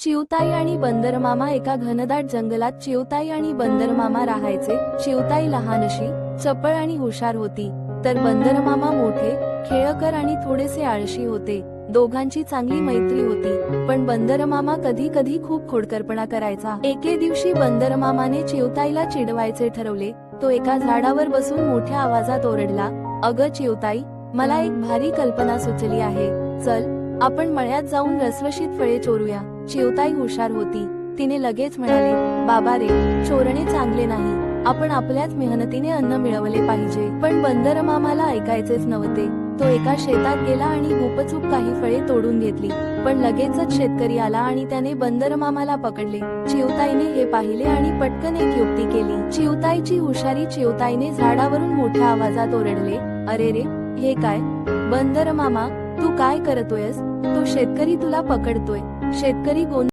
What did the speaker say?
चिवताई आणि बंदरमामा एका घनदाट जंगलात चिवताई आणि बंदरमामा राहायचे. चिवताई लहान अशी चपळ आणि हुशार होती. तर बंदरमामा मोठे खेळकर आणि थोडेसे आळशी होते. दोघांची चांगली मैत्री होती. पण बंदरमामा कधी कधी खूप खोडकरपणा करायचा. एके दिवशी बंदरमामाने चिवताईला चिडवायचे ठरवले. तो एका झाडावर बसून मोठ्या आवाजात ओरडला अग चिवताई मला एक भारी कल्पना सुचली आहे. चल आपण मळ्यात जाऊन रसवशीत फळे चोरूया. चिवताई हुशार होती. तिने लगेच म्हणाले बाबा रे चोरणे चांगले नाही. आपण आपल्याच मेहनतीने अन्न मिळवले पाहिजे. पण बंदर मामाला ऐकायचेच नव्हते. तो एका शेतात गेला आणि गुपचूप काही फळे तोडून घेतली. पण लगेचच शेतकरी आला आणि त्याने बंदर मामाला पकडले. चिवताईने हे पाहिले आणि पटकन एक युक्ती केली. चिवताईची हुशारी चिवताईने झाडावरून मोठ्या आवाजात ओरडले अरे रे हे काय? बंदर मामा तू काय करतोयस? तो शेतकरी तुला पकडतोय. शेतकरी गोंधळ